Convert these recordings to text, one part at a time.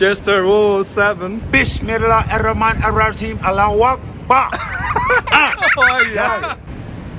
Chester 007. Bismillahirrahmanirrahim. Allahu Akbar. Oh, Got it.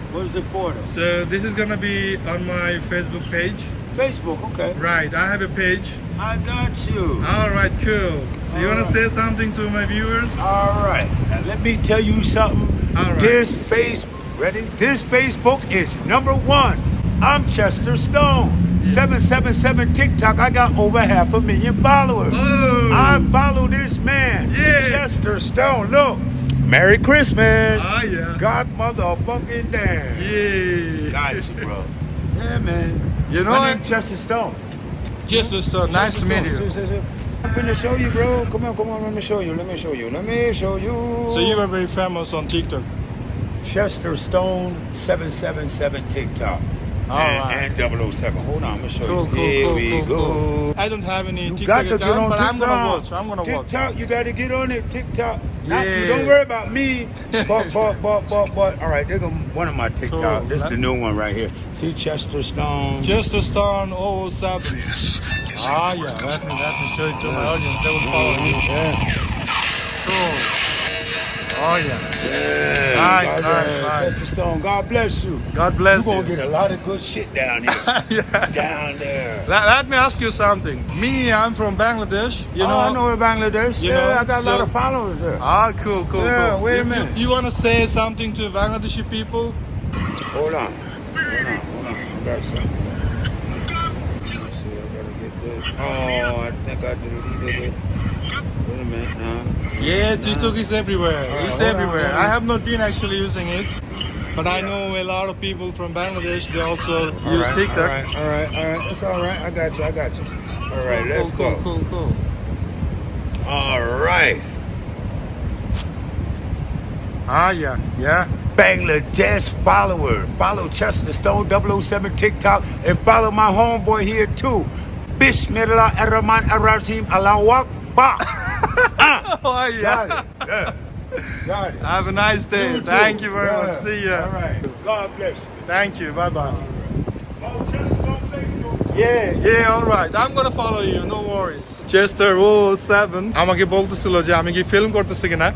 What is it for though? So this is gonna be on my Facebook page. Facebook, okay. Right, I have a page. I got you. All right, cool. So you wanna Alright. say something to my viewers? All right. Now let me tell you something. All right. This face ready? This Facebook is number one. I'm Chester Stone. 777 TikTok. I got over half a million followers. Oh. I follow this man. Yeah. Chester Stone. Look. Merry Christmas. Ah, yeah. God motherfucking damn. Yeah. Got you, bro. Yeah, man. You know My what? name's Chester Stone. Chester Stone, nice to meet Chester you. See, see, see. I'm gonna show you, bro. Come on, come on. Let me show you. Let me show you. Let me show you. So you are very famous on TikTok. Chester Stone 777 TikTok. And, and 007. Hold on, I'm gonna show Cool, you. cool, Here cool, we cool, go. cool. I don't have any You TikTok got to account, get on but TikTok. I'm gonna watch. I'm gonna watch. TikTok, you got to get on it. TikTok. Not, Yeah. you don't worry about me. But, but, but, but, but. All right, they're gonna, one of my TikTok. Cool. This is the new one right here. See Chester Stone. Chester Stone 007. Ah, yeah. Let me, let me show it to my audience. They will follow me. Yeah. Cool. Oh, yeah. Yeah. Nice, God, nice, nice. Chester Stone. God bless you. God bless You're bless gonna you. get a lot of good shit down here. yeah. down there. Let, let me ask you something. Me, I'm from Bangladesh. You oh, know. I know Bangladesh. you yeah, know, I got a lot so- of followers there. Ah, cool, cool, Yeah, cool. wait a minute. You, you want to say something to Bangladeshi people? Hold on. Hold on, hold on. I got something. Let's see, I gotta get this. Oh, I think I deleted it. Wait a minute now. Yeah, TikTok is everywhere. It's everywhere. I have not been actually using it, but I know a lot of people from Bangladesh. They also All use right, TikTok. All right, all right, all right. It's all right. I got you. I got you. All right, let's cool, go. Cool, cool, cool. All right. Ah, yeah, yeah. Bangladesh follower. Follow Chester Stone 007 TikTok and follow my homeboy here too. Bismillahirrahmanirrahim. Allahu Akbar. Ah, Oh, yeah. got it. Yeah. Got it. Have a nice day. too. Thank you very Yeah. much. See ya. All right. God bless you. Thank you. Bye bye. Oh, Chester Stone Facebook. Yeah, yeah, all right. I'm gonna follow you. No worries. Chester 007 আমাকে বলতেছিল যে আমি কি film করতেছি কিনা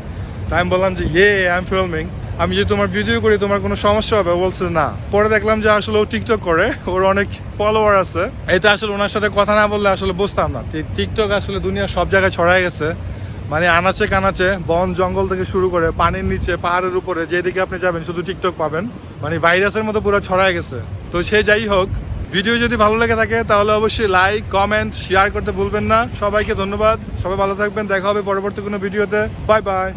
তাই আমি বললাম যে ইয়ে আই এম ফিল্মিং আমি যে তোমার ভিডিও করি, তোমার কোনো সমস্যা হবে? বলছে, না। পরে দেখলাম যে আসলে ও টিকটক করে, ওর অনেক ফলোয়ার আছে। এটা আসলে ওনার সাথে কথা না বললে আসলে বুঝতাম না। টিকটক আসলে দুনিয়া সব জায়গায় ছড়াই গেছে। মানে আনাচে কানাচে বন জঙ্গল থেকে শুরু করে পানির নিচে, পাহাড়ের উপরে, যেদিকে আপনি যাবেন, শুধু টিকটক পাবেন। মানে ভাইরাসের মতো পুরো ছড়ায় গেছে। তো সে যাই হোক ভিডিও যদি ভালো লেগে থাকে, তাহলে অবশ্যই লাইক কমেন্ট শেয়ার করতে ভুলবেন না। সবাইকে ধন্যবাদ। সবাই ভালো থাকবেন। দেখা হবে পরবর্তী কোনো ভিডিওতে বাই বাই